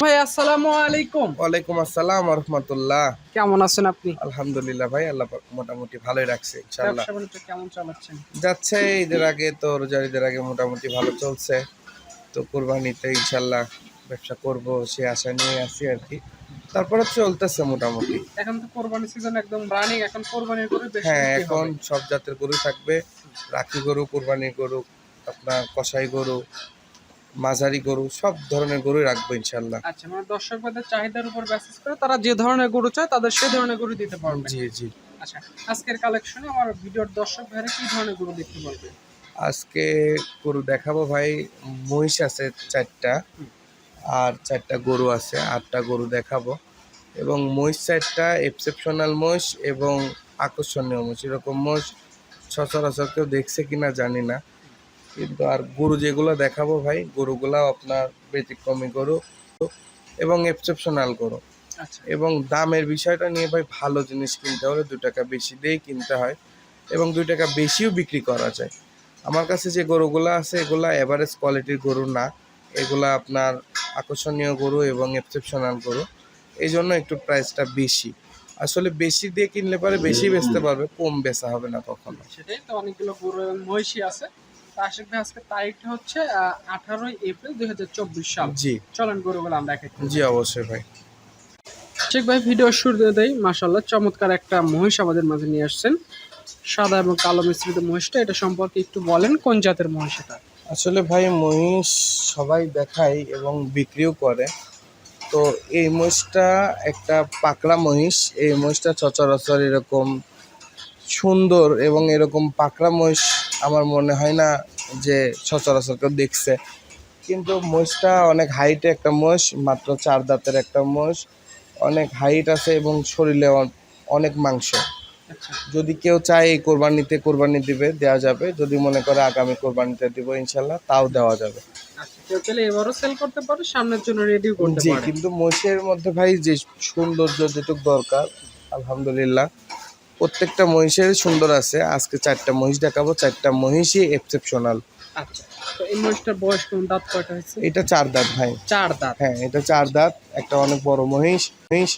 ভাই আসসালামু আলাইকুম। ওয়ালাইকুম আসসালাম রহমতুল্লাহ। কেমন আছেন আপনি? আলহামদুলিল্লাহ ভাই আল্লাহ মোটামুটি ভালোই রাখছে ইনশাআল্লাহ। ব্যবসা বাণিজ্য কেমন চালাচ্ছেন? যাচ্ছে ঈদের আগে তো রোজার ঈদের আগে মোটামুটি ভালো চলছে। তো কোরবানিতে ব্যবসা করব সে আশা নিয়ে আছি আর কি। তারপরে চলতেছে মোটামুটি। এখন তো কোরবানি সিজন একদম রানিং এখন কোরবানির করে হ্যাঁ এখন সব জাতের গরু থাকবে। রাখি গরু কোরবানি গরু আপনার কসাই গরু মাঝারি গরু সব ধরনের গরুই রাখব ইনশাল্লাহ আচ্ছা মানে দর্শকদের চাহিদার উপর বেসিস করে তারা যে ধরনের গরু চায় তাদের সেই ধরনের গরু দিতে পারবে। জি জি। আচ্ছা আজকের কালেকশনে আমার ভিডিওর দর্শক ভাইরা কি ধরনের গরু দেখতে পারবে? আজকে গরু দেখাবো ভাই মহিষ আছে চারটা আর চারটা গরু আছে আটটা গরু দেখাবো। এবং মহিষ চারটা এক্সেপশনাল মহিষ এবং আকর্ষণীয় মহিষ। এরকম মহিষ সচরাচর কেউ দেখছে কিনা জানি না। কিন্তু আর গরু যেগুলো দেখাবো ভাই গরুগুলো আপনার ব্যতিক্রমী গরু এবং এক্সেপশনাল গরু। আচ্ছা। এবং দামের বিষয়টা নিয়ে ভাই ভালো জিনিস কিনতে হলে দু টাকা বেশি দিয়েই কিনতে হয় এবং দুই টাকা বেশিও বিক্রি করা যায়। আমার কাছে যে গরুগুলো আছে এগুলা এভারেজ কোয়ালিটির গরু না। এগুলা আপনার আকর্ষণীয় গরু এবং এক্সেপশনাল গরু। এই জন্য একটু প্রাইসটা বেশি। আসলে বেশি দিয়ে কিনলে পরে বেশি বেচতে পারবে কম বেচা হবে না কখনো। সেটাই তো অনেকগুলো গরু এবং মহিষী আছে। তো আশিক ভাই আজকে তারিখটা হচ্ছে আঠারোই এপ্রিল দুই হাজার চব্বিশ সাল। জি। চলেন গরুগুলো আমরা এক জি অবশ্যই ভাই। শেখ ভাই ভিডিও শুরু দিয়ে দেয় মাসাল্লাহ চমৎকার একটা মহিষ আমাদের মাঝে নিয়ে আসছেন। সাদা এবং কালো মিশ্রিত মহিষটা এটা সম্পর্কে একটু বলেন কোন জাতের মহিষ এটা? আসলে ভাই মহিষ সবাই দেখায় এবং বিক্রিও করে। তো এই মহিষটা একটা পাকড়া মহিষ। এই মহিষটা সচরাচর এরকম সুন্দর এবং এরকম পাকড়া মহিষ আমার মনে হয় না যে সচরাচর কেউ দেখছে। কিন্তু মহিষটা অনেক হাইটে একটা মহিষ মাত্র চার দাঁতের একটা মহিষ। অনেক হাইট আছে এবং শরীরে অনেক মাংস। আচ্ছা। যদি কেউ চায় এই কোরবানিতে কোরবানি দিবে দেওয়া যাবে। যদি মনে করে আগামী কোরবানিতে দিব ইনশাল্লাহ তাও দেওয়া যাবে। আচ্ছা কেউ চাইলে এবারও সেল করতে পারে সামনের জন্য রেডিও করতে জি কিন্তু মহিষের মধ্যে ভাই যে সৌন্দর্য যেটুক দরকার আলহামদুলিল্লাহ। প্রত্যেকটা মহিষের সুন্দর আছে। আজকে চারটা মহিষ দেখাবো চারটা মহিষই এক্সেপশনাল আচ্ছা তো এই মহিষটার বয়স কোন দাঁত কয়টা হয়েছে? এটা চার দাঁত ভাই। চার দাঁত? হ্যাঁ এটা চার দাঁত একটা অনেক বড় মহিষ। মহিষ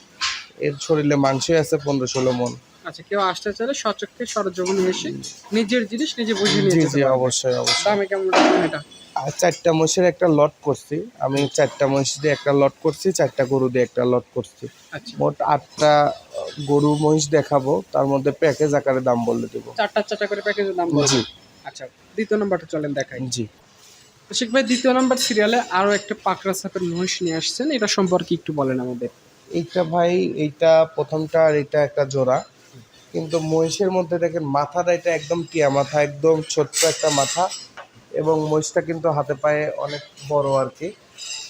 এর শরীরে মাংসই আছে পনেরো ষোলো মন আচ্ছা কেউ আসতে চাইলে সচক্ষে সরজমিনে এসে নিজের জিনিস নিজে বুঝে নিয়ে জি যেতে জি পারবে। অবশ্যই অবশ্যই। দামে কেমন রাখবেন এটা? আর চারটা মহিষের একটা লট করছি। আমি চারটা মহিষ দিয়ে একটা লট করছি চারটা গরু দিয়ে একটা লট করছি। আচ্ছা। মোট আটটা গরু মহিষ দেখাবো তার মধ্যে প্যাকেজ আকারে দাম বলে দেবো। চারটা চারটা করে প্যাকেজের দাম জি। আচ্ছা দ্বিতীয় নাম্বারটা চলেন দেখাই। জি। শেখ ভাই দ্বিতীয় নাম্বার সিরিয়ালে আরও একটা পাকড়া সাপের মহিষ নিয়ে আসছেন। এটা সম্পর্কে একটু বলেন আমাদের। এইটা ভাই এইটা প্রথমটা আর এটা একটা জোড়া। কিন্তু মহিষের মধ্যে দেখেন মাথাটা এটা একদম টিয়া মাথা একদম ছোট্ট একটা মাথা এবং মহিষটা কিন্তু হাতে পায়ে অনেক বড় আর কি।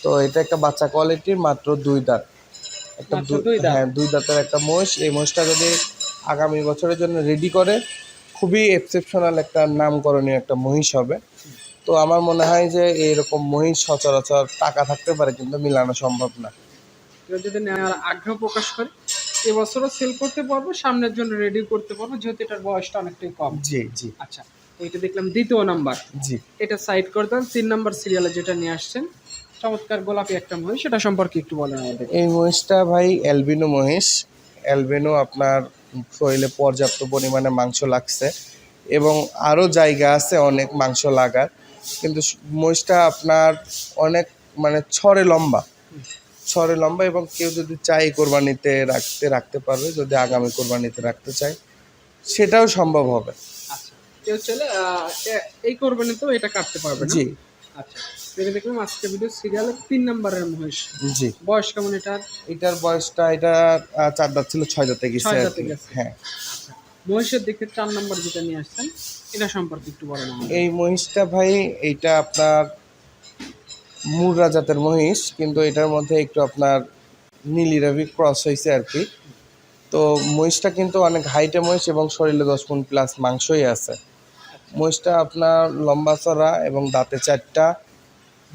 তো এটা একটা বাচ্চা কোয়ালিটির মাত্র দুই দাঁত। একটা দুই হ্যাঁ দুই দাঁতের একটা মহিষ। এই মহিষটা যদি আগামী বছরের জন্য রেডি করে খুবই এক্সেপশনাল একটা নামকরণীয় একটা মহিষ হবে। তো আমার মনে হয় যে এরকম মহিষ সচরাচর টাকা থাকতে পারে কিন্তু মিলানো সম্ভব না। যদি নেওয়ার আগ্রহ প্রকাশ করে? এবছরও সেল করতে পারব সামনের জন্য রেডি করতে পারব যেহেতু এটার বয়সটা অনেকটাই কম। জি জি। আচ্ছা এটা দেখলাম দ্বিতীয় নাম্বার জি। এটা সাইড করে দেন তিন নাম্বার সিরিয়ালে যেটা নিয়ে আসছেন। চমৎকার গোলাপি একটা মহিষ সেটা সম্পর্কে একটু বলেন আমাদের। এই মহিষটা ভাই অ্যালবিনো মহিষ। অ্যালবিনো আপনার শরীরে পর্যাপ্ত পরিমাণে মাংস লাগছে এবং আরও জায়গা আছে অনেক মাংস লাগার। কিন্তু মহিষটা আপনার অনেক মানে ছড়ে লম্বা। ছড়ে লম্বা এবং কেউ যদি চায় কোরবানিতে রাখতে রাখতে পারবে যদি আগামী কোরবানিতে রাখতে চায় সেটাও সম্ভব হবে। আচ্ছা কেউ চলে এই করবেন তো এটা কাটতে পারবে জি। আচ্ছা এটা দেখলাম আজকে ভিডিও সিরিয়ালে তিন নাম্বারের মহিষ। জি। বয়স কেমন এটার? এটার বয়সটা এটা চার দাঁত ছিল ছয় দাঁতে গেছে হ্যাঁ। আচ্ছা মহিষের দিকে চার নাম্বার যেটা নিয়ে আসছেন এটা সম্পর্কে একটু বলেন এই মহিষটা ভাই এইটা আপনার মুররা জাতের মহিষ, কিন্তু এটার মধ্যে একটু আপনার নীলি রবি ক্রস হয়েছে আর কি। তো মহিষটা কিন্তু অনেক হাইটে মহিষ এবং শরীরে দশ পুন প্লাস মাংসই আছে। মহিষটা আপনার লম্বা চড়া এবং দাঁতে চারটা।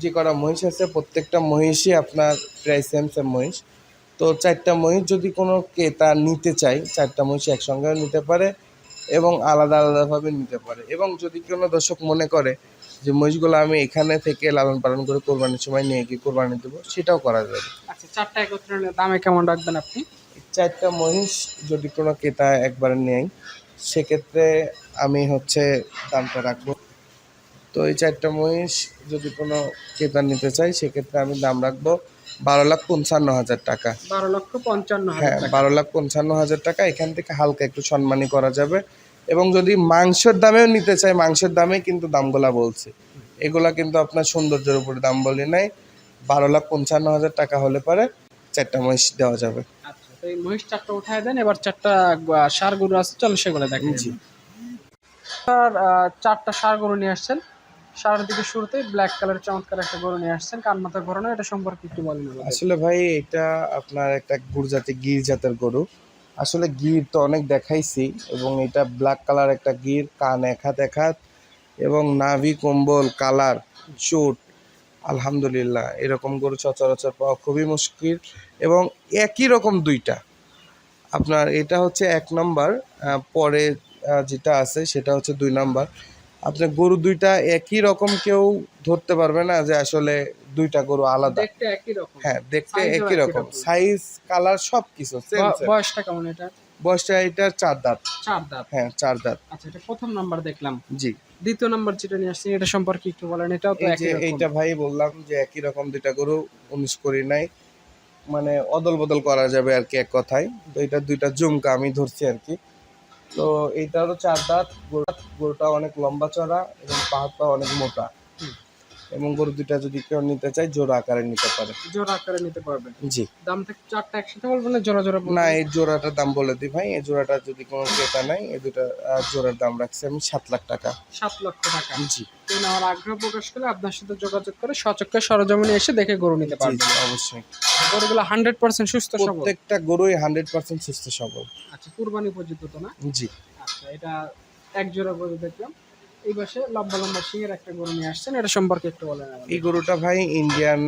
যে কটা মহিষ আছে, প্রত্যেকটা মহিষই আপনার প্রায় সেম সেম মহিষ। তো চারটা মহিষ যদি কোনো ক্রেতা নিতে চায়, চারটা মহিষ একসঙ্গেও নিতে পারে এবং আলাদা আলাদাভাবে নিতে পারে। এবং যদি কোনো দর্শক মনে করে যে মহিষগুলো আমি এখানে থেকে লালন পালন করে কোরবানির সময় নিয়ে গিয়ে কোরবানি দেবো সেটাও করা যাবে। আচ্ছা চারটা একত্রে দামে কেমন রাখবেন আপনি? চারটা মহিষ যদি কোনো ক্রেতা একবারে নেয় সেক্ষেত্রে আমি হচ্ছে দামটা রাখব। তো এই চারটা মহিষ যদি কোনো ক্রেতা নিতে চাই সেক্ষেত্রে আমি দাম রাখব বারো লাখ পঞ্চান্ন হাজার টাকা। বারো লক্ষ পঞ্চান্ন হ্যাঁ বারো লাখ পঞ্চান্ন হাজার টাকা। এখান থেকে হালকা একটু সম্মানী করা যাবে। এবং যদি মাংসের দামেও নিতে চাই মাংসের দামে কিন্তু দামগুলা বলছি। এগুলা কিন্তু আপনার সৌন্দর্যের উপরে দাম বলি নাই। বারো লাখ পঞ্চান্ন হাজার টাকা হলে পরে চারটা মহিষ দেওয়া যাবে। আচ্ছা এই মহিষ চারটা উঠায় দেন এবার চারটা ষাঁড় গরু আছে চলো সেগুলো দেখেন জি। চারটা ষাঁড় গরু নিয়ে আসছেন। ষাঁড়ের দিকে শুরুতে ব্ল্যাক কালার চমৎকার একটা গরু নিয়ে আসছেন। কান মাথা ঘোরানো এটা সম্পর্কে একটু বলেন আসলে ভাই এটা আপনার একটা গুড়জাতি গির জাতের গরু। আসলে গির তো অনেক দেখাইছি এবং এটা ব্ল্যাক কালার একটা গির, কান এক হাত এক হাত এবং নাভি, কম্বল, কালার, চোট, আলহামদুলিল্লাহ এরকম গরু সচরাচর পাওয়া খুবই মুশকিল এবং একই রকম দুইটা। আপনার এটা হচ্ছে এক নম্বর পরে যেটা আছে সেটা হচ্ছে দুই নম্বর আপনার গরু দুইটা একই রকম কেউ ধরতে পারবে না যে আসলে দুইটা গরু আলাদা। দেখতে একই রকম। হ্যাঁ দেখতে একই রকম। সাইজ কালার সব কিছু বয়সটা কেমন এটা? বয়সটা এটার চার দাঁত। চার দাঁত। হ্যাঁ চার দাঁত। আচ্ছা এটা প্রথম নাম্বার দেখলাম। জি। দ্বিতীয় নাম্বার যেটা নিয়ে আসছেন এটা সম্পর্কে একটু বলেন এটাও তো একই রকম। এইটা ভাই বললাম যে একই রকম দুইটা গরু উনিশ করি নাই। মানে অদল বদল করা যাবে আর কি এক কথায়। তো এটা দুইটা জুমকা আমি ধরছি আর কি। তো এইটা হলো চার দাঁত গোড়া গোড়টা অনেক লম্বা চড়া এবং পাহাড়টা অনেক মোটা। এবং গরু দুইটা যদি কেউ নিতে চায় জোড়া আকারে নিতে পারে। জোড়া আকারে নিতে পারবেন? জি। দাম থেকে চারটা একসাথে বলবেন না জোড়া জোড়া না এই জোড়াটার দাম বলে দিই ভাই। এই জোড়াটা যদি কোনো ক্রেতা নাই এই দুটা জোড়ার দাম রাখছি আমি সাত লাখ টাকা। সাত লক্ষ টাকা। জি। তো নেওয়ার আগ্রহ প্রকাশ করে আপনার সাথে যোগাযোগ করে সচক্ষে সরজমিনে এসে দেখে গরু নিতে জি পারবেন। অবশ্যই। গরুগুলো হান্ড্রেড পার্সেন্ট সুস্থ সবল। প্রত্যেকটা গরুই হান্ড্রেড পার্সেন্ট সুস্থ সবল। আচ্ছা কুরবানি পর্যন্ত তো না? জি। আচ্ছা এটা এক জোড়া গরু দেখলাম। এই পাশে লম্বা লম্বা সিংয়ের একটা গরু নিয়ে আসছেন এটা সম্পর্কে একটু বলেন। এই গরুটা ভাই ইন্ডিয়ান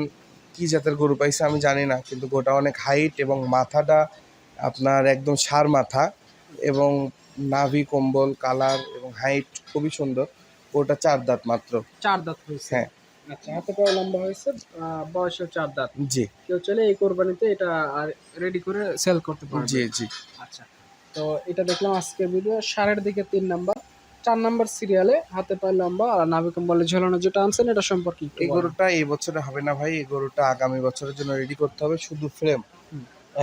কি জাতের গরু পাইছে আমি জানি না কিন্তু গোটা অনেক হাইট এবং মাথাটা আপনার একদম সার মাথা এবং নাভি কম্বল কালার এবং হাইট খুবই সুন্দর। ওটা চার দাঁত মাত্র। চার দাঁত হয়েছে? হ্যাঁ। আচ্ছা হাতে পায়ে লম্বা হয়েছে বয়সেও চার দাঁত। জি। কেউ চলে এই কোরবানিতে এটা আর রেডি করে সেল করতে পারবে। জি জি। আচ্ছা তো এটা দেখলাম আজকের ভিডিও সারের দিকে তিন নাম্বার চার নাম্বার সিরিয়ালে হাতে পায়ে লম্বা আর নাভি কম্বলে ঝোলানো যেটা আনছেন এটা সম্পর্কে এই গরুটা এই বছরে হবে না ভাই এই গরুটা আগামী বছরের জন্য রেডি করতে হবে শুধু ফ্রেম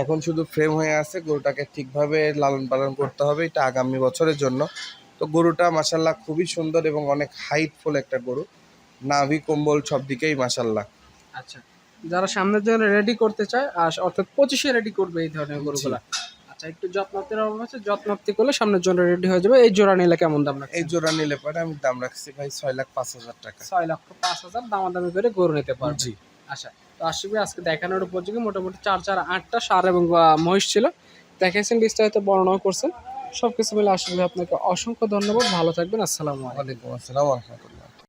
এখন শুধু ফ্রেম হয়ে আছে গরুটাকে ঠিকভাবে লালন পালন করতে হবে এটা আগামী বছরের জন্য। তো গরুটা মাসাল্লাহ খুবই সুন্দর এবং অনেক হাইটফুল একটা গরু। নাভি কম্বল সব দিকেই মাসাল্লাহ আচ্ছা যারা সামনের জন্য রেডি করতে চায় আর অর্থাৎ পঁচিশে রেডি করবে এই ধরনের গরুগুলা। আচ্ছা একটু যত্নার্থের অভাব আছে যত্নার্থী করলে সামনের জন্য রেডি হয়ে যাবে। এই জোড়া নিলে কেমন দাম রাখছে এই জোড়া নিলে পরে আমি দাম রাখছি ভাই ছয় লাখ পাঁচ হাজার টাকা। ছয় লক্ষ পাঁচ হাজার দামাদামি করে গরু নিতে পারবে জি। আচ্ছা তো আসবে আজকে দেখানোর উপযোগী মোটামুটি চার চার আটটা সার এবং মহিষ ছিল। দেখাইছেন বিস্তারিত বর্ণনাও করছেন। সব কিছু মিলে আসলে আপনাকে অসংখ্য ধন্যবাদ। ভালো থাকবেন। আসসালামু আলাইকুম। আসসালাম রহমতুল্লাহ।